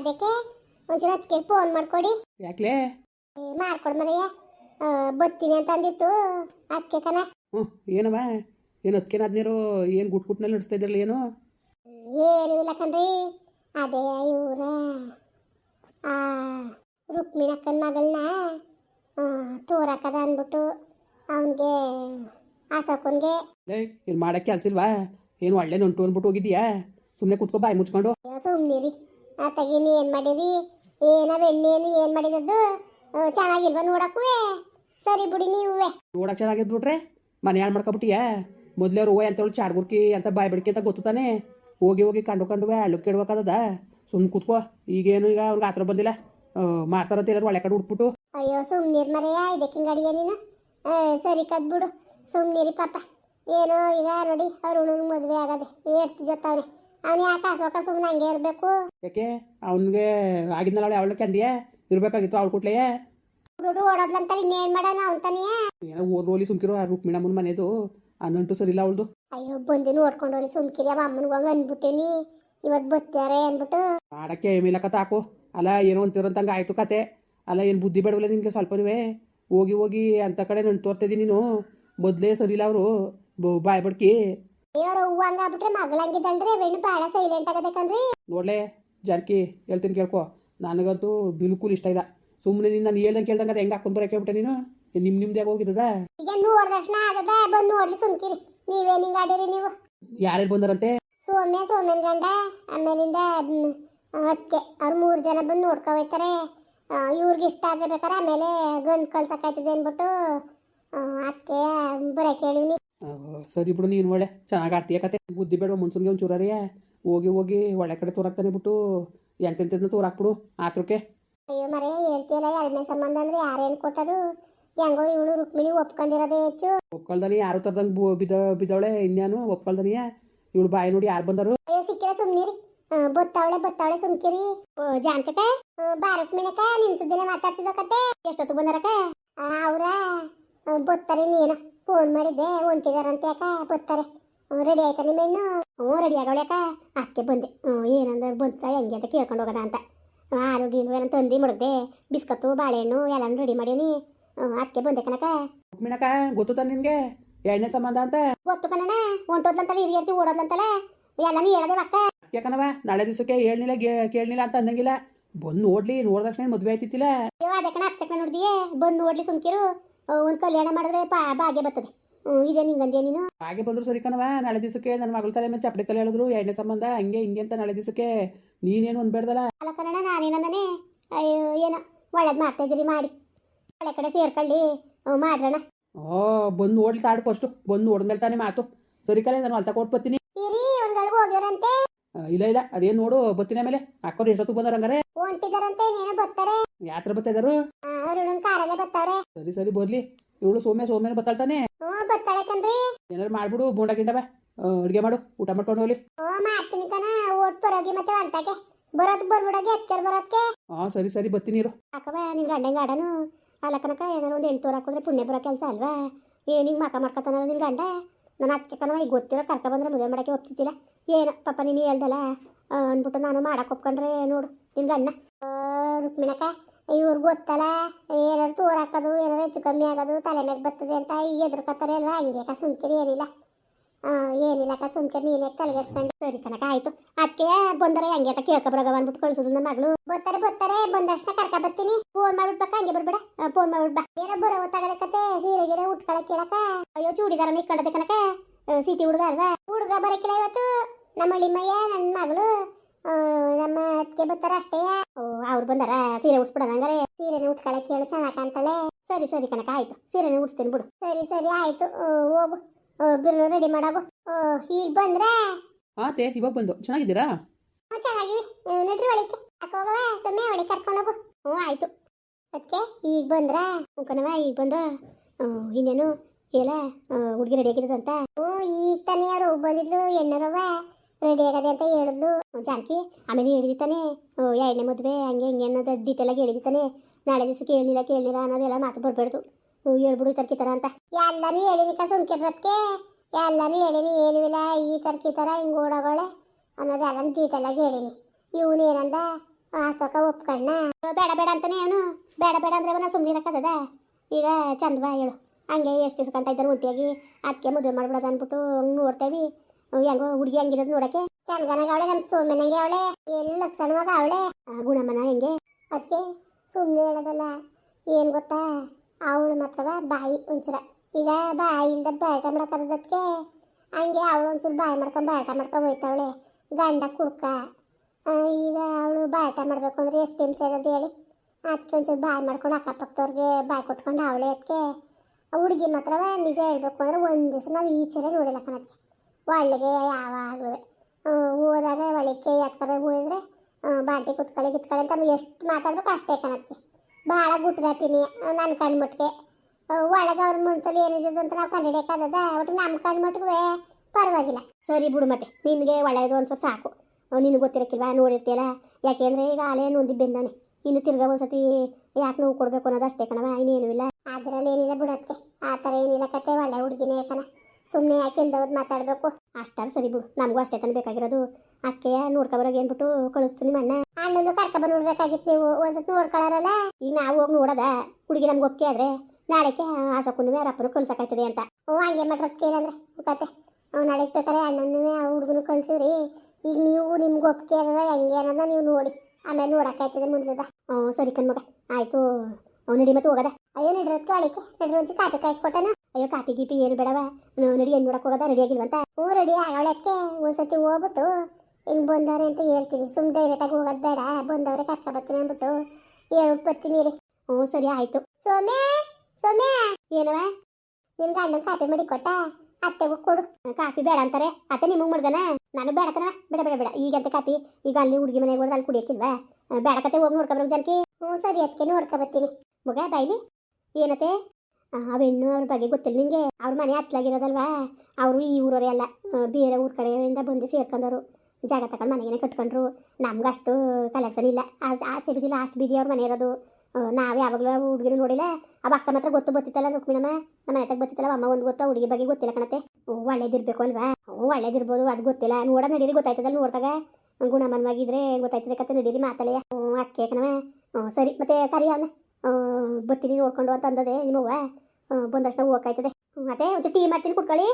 ಅದಕ್ಕೆ ಒಂಚೂರು ಅದಕ್ಕೆ ಫೋನ್ ಮಾಡ್ಕೊಡಿ. ಯಾಕ್ಲೇ? ಏ, ಮಾಡ್ಕೊಡ್ ಮನೆಯ ಬತ್ತೀನಿ ಅಂತ ಅಂದಿತ್ತು. ಅದಕ್ಕೆ ಕಣ. ಹ್ಞೂ ಏನವ? ಏನು ಅದಕ್ಕೇನು ಅದ್ನೇರು ಏನು ಗುಟ್ ಗುಟ್ನಲ್ಲಿ ನಡೆಸ್ತಾ ಇದ್ರಲ್ಲ ಏನು? ಏನು ಇಲ್ಲ ಕಣ್ರಿ. ಅದೇ ಇವ್ರ ಆ ರುಕ್ಮಿಣಕ್ಕನ ಮಗಳನ್ನ ತೋರಕದ ಅಂದ್ಬಿಟ್ಟು ಅವನಿಗೆ ಆಸಕ್ಕನ್ಗೆ ಲೇ ಏನು ಮಾಡಕ್ಕೆ ಕೆಲಸ ಇಲ್ವಾ? ಏನು ಒಳ್ಳೆ ನಂಟು ಅಂದ್ಬಿಟ್ಟು ಹೋಗಿದ್ಯಾ? ಸುಮ್ಮನೆ ಕುತ್ಕೋ ಬಾಯಿ ಮುಚ್ಕೊಂಡು. ಸುಮ್ಮನಿರಿ ಆತಾಗಿ ನೀ ಏನು ಮಾಡಿರಿ ಏನ ಬೆಣ್ಣೆನು ಏನು ಮಾಡಿದದ್ದು? ಚೆನ್ನಾಗಿಲ್ವ ನೋಡಕ್ಕೂ ಸರಿ ಬಿಡಿ ನೀವೇ ನೋಡಕ್ಕೆ ಚೆನ್ನಾಗಿದ್ ಬಿಟ್ರೆ? ಮನೆ ಹಾಳು ಮಾಡ್ಕೊಬಿಟ್ಟಿಯಾ? ಮೊದಲೇ ಹೇಳಿ ಚಾಡ್ಗುರ್ಕಿ ಅಂತ ಬಾಯಿ ಬಿಡ್ಕಿ ಅಂತ ಗೊತ್ತು ತಾನೆ? ಹೋಗಿ ಹೋಗಿ ಕಂಡು ಕಂಡುವೆ ಅಳ್ಳು ಕೇಳ್ಬೇಕಾದ ಸುಮ್ಮನೆ ಕೂತ್ಕೋ. ಈಗೇನು ಈಗ ಅವ್ರಿಗೆ ಆತರ ಬಂದಿಲ್ಲ. ಮಾಡ್ತಾರಂತ ಏನಾದ್ರು ಒಳ್ಳೆ ಕಡೆ ಉಟ್ಬಿಟ್ಟು ಅಯ್ಯೋ ಸುಮ್ಮನಿರ್ ಮರೆಯ ಇದಕ್ಕೆ ಅಡಿಯ ನೀನು? ಸರಿ ಕದ್ಬಿಡು ಸುಮ್ಮನಿರಿ ಪಾಪ. ಏನೋ ಈಗ ನೋಡಿ ಅರುಣ ಮದುವೆ ಆಗದೆ ಎಷ್ಟು ಜೊತ್ತವನೆ ಅವನು ಯಾಕೆ ಅಸೋಕ ಸುಮ್ಮನೆ ಹಂಗೆ ಇರಬೇಕು. ಯಾಕೆ ಅವನಿಗೆ ಆಗಿದ್ನಲ್ಲ ಅವಳು ಅವಳಕ್ಕೆ ಅಂದಿಯಾ ಇರಬೇಕಾಗಿತ್ತು ಅವಳು ಕುಟ್ಲೆಯೇ ದುಡ್ಡು ಓಡೋದ್ಲಂತ ಇನ್ನೇನು ಮಾಡೋಣ ಅಂತಾನೆ. ಏನೋ ಹೋದ್ರು ಸುಮ್ಕಿರೋ ಆ ರೂಪ್ ಮೇಡಮ್ ಮನೆದು. ಆ ಸರಿ ಇಲ್ಲ ಅವಳದು. ಅಯ್ಯೋ ಬಂದಿನ ಓಡ್ಕೊಂಡು ಹೋಗಿ ಸುಮ್ಕಿರಿ ಅವ ಅಮ್ಮನಿಗೆ ಹೋಗಿ ಅಂದ್ಬಿಟ್ಟೇನಿ ಇವತ್ತು ಬರ್ತಾರೆ ಅಂದ್ಬಿಟ್ಟು ಮಾಡಕ್ಕೆ ಕತೆ ಹಾಕು. ಅಲ್ಲ ಏನೋ ಅಂತಿರೋಂತಂಗೆ ಆಯ್ತು ಕತೆ. ಅಲ್ಲ ಏನು ಬುದ್ಧಿ ಬೇಡವಲ್ಲ ನಿನಗೆ ಸ್ವಲ್ಪನೂ ಹೋಗಿ ಹೋಗಿ ಅಂತ ಕಡೆ ನಾನು ತೋರ್ತಿದ್ದೀನಿ ನೀನು. ಮೊದಲೇ ಸರಿಲ್ಲ ಅವರು. ಬಾಯ್ ಬಡ್ಕಿ. ಅಯ್ಯೋ ಹೂವು ಹಂಗಾಗ್ಬಿಟ್ರೆ ಮಗಳಂಗಿದ್ದಲ್ರಿ ಬೆಣ್ಣು ಭಾಳ ಸೈಲೆಂಟ್ ಆಗದಕ್ಕಂದ್ರಿ. ನೋಡ್ಲೆ ಜಾರ್ಕಿ ಹೇಳ್ತೀನಿ ಕೇಳ್ಕೊ. ನನಗಂತೂ ಬಿಲ್ಕುಲ್ ಇಷ್ಟ ಇಲ್ಲ. ಸುಮ್ಮನೆ ನಿನ್ನ ನಾನು ಹೇಳ್ದಂಗೆ ಕೇಳ್ದಂಗೆ ಅದು ಹೆಂಗೆ ಹಾಕೊಂಡು ಬರೋಕೆ ಬಿಟ್ಟೆ ನೀನು? ನಿಮ್ಮ ನಿಮ್ದೇ ಹೋಗಿದ್ದದ? ಈಗ ಬಂದ್ರಂತೆ ತಕ್ಷಣ ಆಗದ ಬಂದು ನೋಡ್ಲಿ ಸುಮ್ಕಿರಿ. ನೀವೇನು ಹಿಂಗೆ ಆಡಿರಿ ನೀವು? ಯಾರ್ಯಾರು ಬಂದಾರಂತೆ? ಸೌಮ್ಯ ಸೌಮ್ಯನ ಗಂಡ ಆಮೇಲಿಂದ ಅದಕ್ಕೆ ಅವ್ರು ಮೂರು ಜನ ಬಂದು ನೋಡ್ಕೊ ಹೋಯ್ತಾರೆ ಇವ್ರಿಗೆ ಇಷ್ಟ ಆದ್ರೆ ಬೇಕಾರೆ ಆಮೇಲೆ ಗಂಡು ಕಳ್ಸಕ್ಕಾಯ್ತದೆ ಅನ್ಬಿಟ್ಟು ಅದಕ್ಕೆ ಬರೋಕೆ ಹೇಳಿವ್ನಿ. ಸರಿ ಬಿಡು ನೀನು ಒಳ್ಳೆ ಚೆನ್ನಾಗಿ ಆಡ್ತೀಯ ಕತೆ? ಬುದ್ಧಿ ಬೇಡ ಮುನ್ಸನ್ಗೆ ಒಂದು ಚೂರರಿಯ ಹೋಗಿ ಹೋಗಿ ಒಳ್ಳೆ ಕಡೆ ತೋರಾಕ್ತಾನೆ ಬಿಟ್ಟು ಎಂತೆಂತದನ್ನ ತೋರಾಕ್ಬಿಡು ಆತ್ರಕ್ಕೆ. ಅಯ್ಯೋ ಮರೆ ಹೇಳ್ತೀಯಲ್ಲ ಎರಡನೇ ಸಂಬಂಧ ಅಂದ್ರೆ ಯಾರೇನು ಕೊಟ್ಟರು ಹೆಂಗೋ ಇವಳು ರುಕ್ಮಿಣಿ ಒಪ್ಕೊಂಡಿರೋದೇ ಹೆಚ್ಚು. ಒಪ್ಕೊಳ್ದಾನೆ ಯಾರು ತರ್ದಂಗೆ ಬಿದ ಬಿದ್ದವಳೆ ಇನ್ಯಾನು? ಒಪ್ಕೊಳ್ದಾನಿಯ? ಇವಳು ಬಾಯಿ ನೋಡಿ ಯಾರು ಬಂದರು? ಅಯ್ಯೋ ಸಿಕ್ಕಿರ ಸುಮ್ನಿರಿ. ಬತ್ತಾವಳೆ ಬತ್ತಾವಳೆ ಸುಮ್ಕಿರಿ. ಜಾನ್ಕಕ ಬಾರಕ್ ಮೀನಕ ನಿನ್ ಸುದ್ದಿನೇ ಮಾತಾಡ್ತಿದ್ದ ಕತೆ? ಎಷ್ಟೊತ್ತು ಬಂದರಕ ಅವ್ರ ಬೊತ್ತರಿ ನೀನು. ಫೋನ್ ಮಾಡಿದ್ದೆ ಹೊಂಟಿದಾರಂತೆ ಯಾಕ ಬರ್ತಾರೆ. ರೆಡಿ ಆಯ್ತಾ ನಿಮ್ಮ ಹೆಣ್ಣು ಹ್ಞೂ ರೆಡಿ ಆಗವಳೆ ಯಾಕ? ಅಕ್ಕೆ ಬಂದೆ. ಹ್ಞೂ ಏನಂದ್ರೆ ಬಂತ ಹೆಂಗೆ ಅಂತ ಕೇಳ್ಕೊಂಡು ಹೋಗೋದ ಅಂತ. ಆರೋಗ್ಯ ಏನೋ ತಂದು ಮುಡ್ದೆ. ಬಿಸ್ಕತ್ತು ಬಾಳೆಹಣ್ಣು ಎಲ್ಲಾನು ರೆಡಿ ಮಾಡೀನಿ ಅಕ್ಕೆ ಬಂದೆ ಕನಕ ರುಕ್ಮಿಣಕ ಗೊತ್ತು ನಿನಗೆ? ಎರಡನೇ ಸಂಬಂಧ ಅಂತ? ಗೊತ್ತು ಕಣಣ್ಣ. ಹೊಂಟೋದ್ಲಂತಲ್ಲ ಹಿರಿಯರ್ತಿ ಓಡೋದ್ಲಂತಲ್ಲ ಎಲ್ಲಾನು ಹೇಳದೆ ಅಕ್ಕ ಯಾಕನವ ನಾಳೆ ದಿವಸಕ್ಕೆ ಹೇಳ್ನಿಲ್ಲ ಕೇಳಿಲ್ಲ ಕೇಳ್ನಿಲ್ಲ ಅಂತ ಅನ್ನಂಗಿಲ್ಲ. ಬಂದು ನೋಡ್ಲಿ ನೋಡಿದ ತಕ್ಷಣ ಮದುವೆ ಆಯ್ತಿತ್ತಿಲ್ಲ. ಅಯ್ಯೋ ಕಣ ಅಪ್ಸೆಕ್ನ ನೋಡಿದೆಯೇ? ಬಂದು ನೋಡ್ಲಿ ಸುಮ್ಕಿರು. ಒಂದು ಕಲ್ಯಾಣ ಮಾಡಿದ್ರೆ ಪಾ ಭಾಗ್ಯ ಬರ್ತದೆ. ಹ್ಞೂ ಇದೇ ನಿಂಗಂದ್ಯಾ ನೀನು? ಹಾಗೆ ಬಂದ್ರು ಸರಿ ಕಣವ ನಾಳೆ ದಿವಸಕ್ಕೆ ನನ್ನ ಮಗಳ ತಲೆ ಮೇಲೆ ಚಪ್ಪಡಿ ಕಲೆ ಹೇಳಿದ್ರು ಎರಡನೇ ಸಂಬಂಧ ಹಂಗೆ ಹಿಂಗೆ ಅಂತ ನಾಳೆ ದಿವಸಕ್ಕೆ. ನೀನೇನು ಅನ್ಬೇಡ್ದಲ್ಲ? ಅಲ್ಲ ಕನ್ನಡ ನಾನೇನಂದನೆ ಅಯ್ಯೋ ಏನೋ ಒಳ್ಳೇದು ಮಾಡ್ತಾ ಇದ್ದೀರಿ ಮಾಡಿ. ಒಳ್ಳೆ ಕಡೆ ಸೇರ್ಕೊಳ್ಳಿ. ಮಾಡ್ರಣ ಓ ಬಂದು ನೋಡ್ಲಿ ತಾಡು ಫಸ್ಟು ಬಂದು ನೋಡಿದ್ಮೇಲೆ ತಾನೇ ಮಾತು. ಸರಿ ಕಲೆ ನಾನು ಅಳ್ತಾ ಕೊಟ್ಟು ಬರ್ತೀನಿ. ಇರಿ ಒಂದು ಗಳಿಗೆ ಹೋಗ್ಯಾರಂತೆ ಇಲ್ಲ ಇಲ್ಲ ಅದೇನು ನೋಡು ಬತ್ತಿನ ಮೇಲೆ. ಅಕ್ಕವ್ರು ಎಷ್ಟೊತ್ತಿಗೆ ಬಂದಾರ ಹಂಗಾರೆ ಹೊಂಟಿದಾರಂತೆ ಇನ್ನೇನೋ ಬರ್ತಾರೆ. ಯಾತ್ರ ಬರ್ತಾ ಅರುಣನ್ ಕಾರಲ್ಲೇ ಬರ್ತಾವ್ರೆ. ಸರಿ ಸರಿ ಬರ್ಲಿ. ಇವಳು ಸೋಮ್ಯ ಸೋಮ್ಯನ ಬತ್ತಾಳ್ತಾನೆ ಬರ್ತಾಳೆ ಕಣ್ರಿ. ಏನಾರು ಮಾಡ್ಬಿಡು ಬೋಂಡ ಗಿಂಡ ಬಾ. ಅಡುಗೆ ಮಾಡು ಊಟ ಮಾಡ್ಕೊಂಡು ಹೋಗ್ಲಿ. ಹ್ಞೂ ಮಾಡ್ತೀನಿ ಕಣ. ಓಟ್ ಬರೋಗಿ ಮತ್ತೆ ಅಂತಾಗೆ ಬರೋದು ಬರ್ಬಿಡೋಗಿ ಎತ್ಕರ್ ಬರೋದಕ್ಕೆ ಹಾಂ ಸರಿ ಸರಿ ಬತ್ತೀನಿ ಇರು. ಹಾಕವ ನಿನ್ ಗಂಡಂಗ ಆಡನು? ಅಲ್ಲ ಕನಕ ಏನಾರು ಒಂದು ಎಂಟು ಹಾಕಿದ್ರೆ ಪುಣ್ಯ ಬರೋ ಕೆಲಸ ಅಲ್ವಾ? ಏನು ಹಿಂಗೆ ಮಕ ಮಾಡ್ಕೊತಾನಲ್ಲ ನಿನ್ ಗಂಡ? ನಾನು ಅದಕ್ಕೆ ಕಣವ ಈಗ ಗೊತ್ತಿರೋ ಕರ್ಕ ಬಂದ್ರೆ ಮದುವೆ ಮಾಡೋಕ್ಕೆ ಒಪ್ತಿದ್ದಿಲ್ಲ. ಏನು ಪಾಪ ನೀನು ಹೇಳ್ದಲ್ಲ? ಅಂದ್ಬಿಟ್ಟು ನಾನು ಮಾಡಕ್ಕೆ ಒಪ್ಕೊಂಡ್ರೆ ನೋಡು ನಿನ್ ಗಂಡ. ರುಕ್ಮಿಣಕ್ಕ ಇವ್ರಿಗೆ ಗೊತ್ತಲ್ಲ? ಏನಾದ್ರು ತೋರ್ ಹಾಕೋದು ಏನಾರು ಹೆಚ್ಚು ಕಮ್ಮಿ ಆಗೋದು ತಲೆ ಮೇಲೆ ಬರ್ತದೆ ಅಂತ ಈಗ ಎದುರ್ಕೊತಾರೆ ಅಲ್ವಾ? ಹಂಗೆ ಕ ಸುಮ್ಕಿರಿ ಏನಿಲ್ಲ. ಆ, ಏನಿಲ್ಲ ಕ ಸುಮ್ಕಿರಿ ನೀನೇ ತಲೆಗೆಡ್ಸ್ಕೊಂಡು ಸರಿ ಕನಕ ಆಯ್ತು. ಅದಕ್ಕೆ ಬಂದರೆ ಹಂಗೆ ಅಂತ ಕೇಳ್ಕೊಬ್ರಾಗ ಬಂದ್ಬಿಟ್ಟು ಕಳಿಸೋದು ನನ್ನ ಮಗಳು. ಬರ್ತಾರೆ ಬರ್ತಾರೆ. ಬಂದಷ್ಟು ಕರ್ಕ ಬರ್ತೀನಿ. ಫೋನ್ ಮಾಡ್ಬಿಡ್ಬೇಕ ಹಂಗೆ ಬರ್ಬೇಡ. ಫೋನ್ ಮಾಡ್ಬಿಡ್ಬಾ ಬಾ. ಏನೋ ಬರೋ ಹೊತ್ತಾಗದ ಕತೆ. ಸೀರೆ ಗಿರೆ ಉಟ್ಕೊಳಕ್ ಕೇಳಕ ಅಯ್ಯೋ ಚೂಡಿದಾರ ಇಕ್ಕಂಡದೆ ಕನಕ ಆ, ಸಿಟಿ ಹುಡುಗ ಅಲ್ವಾ? ಹುಡುಗ ಬರಕಿಲ್ಲ ಇವತ್ತು. ನಮ್ಮ ಹಳ್ಳಿಮಯ್ಯ ನನ್ನ ಮಗಳು. ನಮ್ಮ ಅತ್ತಿಗೆ ಬರ್ತಾರ ಅಷ್ಟೇ. ಓ ಅವ್ರು ಬಂದಾರ ಸೀರೆ ಉಡ್ಸ್ಬಿಡೋಣ ಹಂಗಾರೆ. ಸೀರೆನ ಉಟ್ಕೊಳಕ್ ಹೇಳು ಚೆನ್ನಾಗಿ ಕಾಣ್ತಾಳೆ. ಸರಿ ಸರಿ ಕನಕ ಆಯ್ತು. ಸೀರೆನ ಉಡ್ಸ್ತೀನಿ ಬಿಡು. ಸರಿ ಸರಿ ಆಯ್ತು. ಹೋಗು. ಬಿರ್ಲು ರೆಡಿ ಮಾಡಾಗು. ಈಗ ಬಂದ್ರೆ? ಆತೆ ಇವಾಗ ಬಂದು. ಚೆನ್ನಾಗಿದ್ದೀರಾ? ಚೆನ್ನಾಗಿವಿ ನಡ್ರಿ ಒಳಕ್ಕೆ. ಹಾಕೋಗವ ಸೊಮ್ಮೆ ಒಳಗೆ ಕರ್ಕೊಂಡೋಗು ಹ್ಞೂ ಆಯ್ತು. ಅದಕ್ಕೆ ಈಗ ಬಂದ್ರೆ? ಮುಖನವ ಈಗ ಬಂದು ಇನ್ನೇನು ಎಲ್ಲ ಹುಡುಗಿ ರೆಡಿ ಆಗಿರೋದಂತ ಹ್ಞೂ ಈಗ ತಾನೇ ಯಾರು ಬಂದಿದ್ಲು ಎಣ್ಣರವ ರೆಡಿ ಆಗದೆ ಅಂತ ಹೇಳಿದ್ಲು. ಜಾನಕಿ ಆಮೇಲೆ ಹೇಳಿದಿತ್ತಾನೆ ಓ, ಎರಡನೇ ಮದುವೆ ಹಂಗೆ ಹಿಂಗೆ ಅನ್ನೋದು ಡೀಟೇಲ್ ಆಗಿ ಹೇಳಿದ್ತಾನೆ ನಾಳೆ ದಿವಸ ಕೇಳಲಿಲ್ಲ ಕೇಳಲಿಲ್ಲ ಅನ್ನೋದೆಲ್ಲ ಮಾತು ಬರಬಾರ್ದು ಹೇಳ್ಬಿಡು ಈ ಅಂತ. ಎಲ್ಲರೂ ಹೇಳಿದಿಕ್ಕ ಸುಮ್ಕಿರೋದಕ್ಕೆ ಎಲ್ಲರೂ ಹೇಳಿನಿ ಏನೂ ಇಲ್ಲ ಈ ತರಕಿ ಹಿಂಗೆ ಓಡೋಗೋಳೆ ಅನ್ನೋದೆಲ್ಲ ಡೀಟೇಲ್ ಆಗಿ ಹೇಳಿನಿ. ಇವನು ಏನಂದ ಅಶೋಕ ಒಪ್ಕೊಂಡ ಬೇಡ ಬೇಡ ಅಂತಾನೆ ಅವನು. ಬೇಡ ಬೇಡ ಅಂದ್ರೆ ಅವನ ಸುಮ್ಮನೆ ಇರಕ್ಕದ ಈಗ ಚಂದ ಬಾ ಹೇಳು. ಹಂಗೆ ಎಷ್ಟು ದಿವಸ ಕಂಟ ಇದ್ದಾರೆ ಒಂಟಿಯಾಗಿ ಅದಕ್ಕೆ ಮದುವೆ ಮಾಡ್ಬಿಡೋದು ಅಂದ್ಬಿಟ್ಟು ನೋಡ್ತೇವೆ. ಹೆಂಗೋ ಹುಡುಗಿ ಹಂಗಿರೋದು ನೋಡಕ್ಕೆ? ಚಂದನಾಗ ಅವಳೆ ನಮ್ಮ ಸೋಮನಂಗೆ ಅವಳೆ, ಎಲ್ಲ ಸಣ್ಣವಾಗ ಅವಳೆ. ಗುಣಮನ ಹೆಂಗೆ? ಅದಕ್ಕೆ ಸುಮ್ಮನೆ ಹೇಳೋದಲ್ಲ, ಏನು ಗೊತ್ತಾ? ಅವಳು ಮಾತ್ರವ ಬಾಯಿ ಒಂಚೂರ. ಈಗ ಬಾಯಿ ಇಲ್ದ ಬಾಟ ಮಾಡಕ್ಕದಕ್ಕೆ ಹಂಗೆ ಅವಳು ಒಂಚೂರು ಬಾಯಿ ಮಾಡ್ಕೊಂಡು ಬಾಟ ಮಾಡ್ಕೊಂಡು ಹೋಯ್ತಾವಳೆ, ಗಂಡ ಕುಡ್ಕ. ಈಗ ಅವಳು ಬಾಟ ಮಾಡಬೇಕು ಅಂದ್ರೆ ಎಷ್ಟು ಹಿಂಸೆ ಇರೋದು ಹೇಳಿ. ಅದಕ್ಕೆ ಒಂಚೂರು ಬಾಯಿ ಮಾಡ್ಕೊಂಡು ಅಕ್ಕಪಕ್ಕದವ್ರಿಗೆ ಬಾಯಿ ಕೊಟ್ಕೊಂಡು ಅವಳೆ ಅದಕ್ಕೆ ಹುಡುಗಿ ಮಾತ್ರವ ನಿಜ ಹೇಳ್ಬೇಕು ಅಂದ್ರೆ ಒಂದು ದಿವಸ ನಾವು ಈಚೆನೆ ನೋಡಿಲ್ಲ ಕಣಕ್ಕೆ ಒಳ್ಳೆಗೆ ಯಾವಾಗಲೂ. ಹೋದಾಗ ಒಳಿಕೆ ಎತ್ಕರೆ ಹೋದ್ರೆ ಬಾಟಿ ಕುತ್ಕೊಳ್ಳಿ ಕಿತ್ಕೊಳ್ಳಿ ಅಂತ ಎಷ್ಟು ಮಾತಾಡ್ಬೇಕು ಅಷ್ಟೇ ಕಣಕ್ಕೆ. ಭಾಳ ಗುಟ್ಗಾತೀನಿ ನನ್ನ ಕಣ್ಮುಟ್ಗೆ ಒಳಗೆ ಅವ್ರ ಮನ್ಸಲ್ಲಿ ಏನಿದ್ದು ಅಂತ ನಾವು ಕಂಡಿಡಿಯಕ್ಕಾಗದ ಒಟ್ಟು ನಮ್ಮ ಕಣ್ಮುಟ್ಗೆ ಪರವಾಗಿಲ್ಲ. ಸರಿ ಬಿಡು ಮತ್ತೆ ನಿನಗೆ ಒಳ್ಳೆಯದು ಅನ್ಸೋರು ಸಾಕು. ನಿನಗೆ ಗೊತ್ತಿರಕ್ಕಿಲ್ವಾ ನೋಡಿರ್ತೀಯಲ್ಲ? ಯಾಕೆಂದ್ರೆ ಈಗ ಆಲೆ ನೊಂದಿ ಬೆಂದಾನೆ. ಇನ್ನು ತಿರ್ಗಾ ಒಂದ್ಸತಿ ಯಾಕೆ ನೋವು ಕೊಡ್ಬೇಕು ಅನ್ನೋದು ಅಷ್ಟೇ ಕಣವ ಇನ್ನೇನು ಇಲ್ಲ. ಅದರಲ್ಲಿ ಏನಿಲ್ಲ ಬಿಡೋದಕ್ಕೆ ಆ ಥರ ಏನಿಲ್ಲ ಕತೆ ಒಳ್ಳೆ ಹುಡುಗಿನೇ ಕಣ. ಸುಮ್ಮನೆ ಯಾಕೆ ಇಲ್ದವ್ದು ಮಾತಾಡಬೇಕು? ಅಷ್ಟಾರ ಸರಿ ಬಿಡು. ನಮಗೂ ಅಷ್ಟೇ ತಾನೇ ಬೇಕಾಗಿರೋದು. ಅಕ್ಕೆ ನೋಡ್ಕೊಬರೋಗಿ ಕಳಿಸ್ತು ನಿಮ್ಮ ಅಣ್ಣ. ಅಣ್ಣನು ಕರ್ಕೊಬಂದು ನೋಡ್ಬೇಕಾಗಿತ್ತು ನೀವು. ಒಂದ್ಸತಿ ನೋಡ್ಕೊಳ್ಳಾರಲ್ಲ ಈಗ ನಾವು ಹೋಗಿ ನೋಡದ? ಹುಡುಗಿ ನಮ್ಗೆ ಒಪ್ಪಿಗೆ ಆದ್ರೆ ನಾಳೆಗೆ ಆಸಕ್ಕೂ ಅವ್ರ ಅಪ್ಪನು ಕಳ್ಸಕ್ಕಾಯ್ತದೆ ಅಂತ. ಓ, ಹಂಗೆ ಮಾಡ್ರದ್ ಕೇಳಂದ್ರೆ ಕತೆ ಅವ್ನು ನಾಳೆಗೆ ಬೇಕಾರೆ ಅಣ್ಣನೂ ಆ ಹುಡುಗನು ಕಳ್ಸಿವ್ರಿ. ಈಗ ನೀವು ನಿಮ್ಗೆ ಒಪ್ಪಿಗೆ ಅದ ಹೆಂಗೆ ಏನದ ನೀವು ನೋಡಿ. ಆಮೇಲೆ ನೋಡಕ್ಕಾಯ್ತದೆ ಮುಂದ್ಲದ. ಹ್ಞೂ ಸರಿ ಕಣ್ಮಗ ಆಯಿತು. ಅವ್ನು ನಡಿ ಮತ್ತೆ ಹೋಗದ. ಅಯ್ಯೋ ನಡಿರೋದಕ್ಕೆ ಕಾಳಿಕೆ ನಡ್ರಿ ಒಂಚೂರು ಕಾಪಿ ಕಾಯಿಸ್ಕೊಟ್ಟನ. ಅಯ್ಯೋ, ಕಾಪಿ ಗೀಪಿ ಏನು ಬೇಡವ? ನಡಿ ಏನು ನೋಡಕ್ಕೆ ಹೋಗೋದ? ರೆಡಿ ಆಗಿಲ್ವಂತ? ಹ್ಞೂ ರೆಡಿ ಆಗವಳಕ್ಕೆ. ಒಂದ್ಸತಿ ಹೋಗ್ಬಿಟ್ಟು ಹಿಂಗೆ ಬಂದವ್ರೆ ಅಂತ ಹೇಳ್ತೀನಿ. ಸುಮ್ಮನೆ ಡೈರೆಕ್ಟಾಗಿ ಹೋಗೋದು ಬೇಡ. ಬಂದವ್ರೆ ಕರ್ಕ ಬರ್ತೀನಿ ಅಂದ್ಬಿಟ್ಟು ಹೇಳ್ಬಿಟ್ಟು ಬರ್ತೀನಿ ರೀ ಹ್ಞೂ, ಸರಿ ಆಯಿತು. ಸೋಮೆ ಸೋಮೆ ಏನವ? ನಿನ್ ಗಂಡನ ಕಾಪಿ ಮಾಡಿ ಕೊಟ್ಟ? ಅತ್ತೆಗೂ ಕೊಡು. ಕಾಫಿ ಬೇಡ ಅಂತಾರೆ. ಅತ್ತೆ ನಿಮಗೆ ಮಾಡ್ದನ? ನಾನು ಬೇಡ ಕಣ ಬೇಡ ಬೇಡ ಬೇಡ. ಈಗಂತ ಕಾಪಿ, ಈಗ ಅಲ್ಲಿ ಹುಡುಗಿ ಮನೆಗೆ ಹೋದ್ರೆ ಅಲ್ಲಿ ಕುಡಿಯಕ್ಕಿಲ್ವಾ? ಬೇಡ ಕತೆ, ಹೋಗಿ ನೋಡ್ಕೊಬರೋ ಜನಕ್ಕೆ. ಹ್ಞೂ, ಸರಿ ಅದಕ್ಕೆ ನೋಡ್ಕೊಬರ್ತೀನಿ ಮಗ ಬಾಯ್ಲಿ ಏನತ್ತೆ? ಆ, ಆ ಹೆಣ್ಣು ಅವ್ರ ಬಗ್ಗೆ ಗೊತ್ತಿಲ್ಲ ನಿಂಗೆ. ಅವ್ರ ಮನೆ ಹತ್ಲಾಗಿರೋದಲ್ವಾ? ಅವರು ಈ ಊರವರೆಲ್ಲ ಬೇರೆ ಊರ ಕಡೆಯಿಂದ ಬಂದು ಸೇರ್ಕೊಂಡವರು. ಜಾಗ ತಗೊಂಡು ಮನೆಗೇನೆ ಕಟ್ಕೊಂಡ್ರು. ನಮ್ಗೆ ಅಷ್ಟು ಕಲೆಕ್ಷನ್ ಇಲ್ಲ. ಆ- ಆಚೆ ಬಿದ್ದಿಲ್ಲ ಲಾಸ್ಟ್ ಬೀದಿ ಅವ್ರ ಮನೆ ಇರೋದು. ನಾವು ಯಾವಾಗಲೂ ಹುಡುಗಿರು ನೋಡಿಲ್ಲ. ಅವ ಅಕ್ಕ ಮಾತ್ರ ಗೊತ್ತು ಬತ್ತಿತ್ತಲ್ಲ ರುಕ್ಮಿಣಮ್ಮ? ನಮ್ಮ ಮನೆ ಗೊತ್ತಿತ್ತಲ್ಲ ಅಮ್ಮ? ಒಂದು ಗೊತ್ತಾ ಹುಡುಗಿ ಬಗ್ಗೆ ಗೊತ್ತಿಲ್ಲ ಕಣತೆ ಒಳ್ಳೇದಿರ್ಬೇಕು ಅಲ್ವಾ? ಓ ಒಳ್ಳೇದಿರ್ಬೋದು ಅದು ಗೊತ್ತಿಲ್ಲ. ನೋಡೋದು ನಡೀರಿ ಗೊತ್ತಾಯ್ತದಲ್ಲ ನೋಡಿದಾಗ. ಗುಣಮನ್ವಾಗಿದ್ರೆ ಗೊತ್ತಾಯ್ತದೆ ಕತೆ ನಡೀರಿ ಮಾತಲೆಯ ಹ್ಞೂ ಅಕ್ಕೆ ಕಣವ ಹ್ಞೂ ಸರಿ. ಮತ್ತೆ ಕರಿ ಅವನ ಬತ್ತೀನಿ ನೋಡ್ಕೊಂಡು ಅಂತ ಅಂದದೆ ನಿಮ್ಮವ್ವ. ಬಂದಷ್ಟು ಹ್ಞೂ ಮತ್ತೆ ಒಂದು ಟೀ ಮಾಡ್ತೀನಿ ಕುಡ್ಕೊಳ್ಳಿ.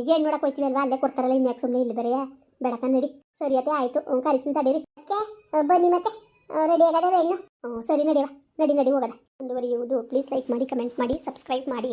ಈಗ ಏನು ನೋಡಕ್ಕೆ ಹೋಯ್ತೀವಿ ಅಲ್ವಾ? ಅಲ್ಲೇ ಕೊಡ್ತಾರಲ್ಲ, ಇನ್ಯಾಕೆ ಸುಮ್ಮನೆ ಇಲ್ಲಿ ಬೇರೆ ಬೆಳಕ ನಡಿ. ಸರಿ ಅತ್ತೆ, ಆಯಿತು. ಕರಿತೀನಿ ತಡೀರಿ. ಓಕೆ ಬನ್ನಿ ಮತ್ತೆ. ರೆಡಿ ಆಗದ ಹೆಣ್ಣು? ಸರಿ ನಡಿಯವ ನಡಿ ನಡಿ, ಹೋಗದ. ಮುಂದುವರಿಯುವುದು ಪ್ಲೀಸ್ ಲೈಕ್ ಮಾಡಿ ಕಮೆಂಟ್ ಮಾಡಿ ಸಬ್ಸ್ಕ್ರೈಬ್ ಮಾಡಿ.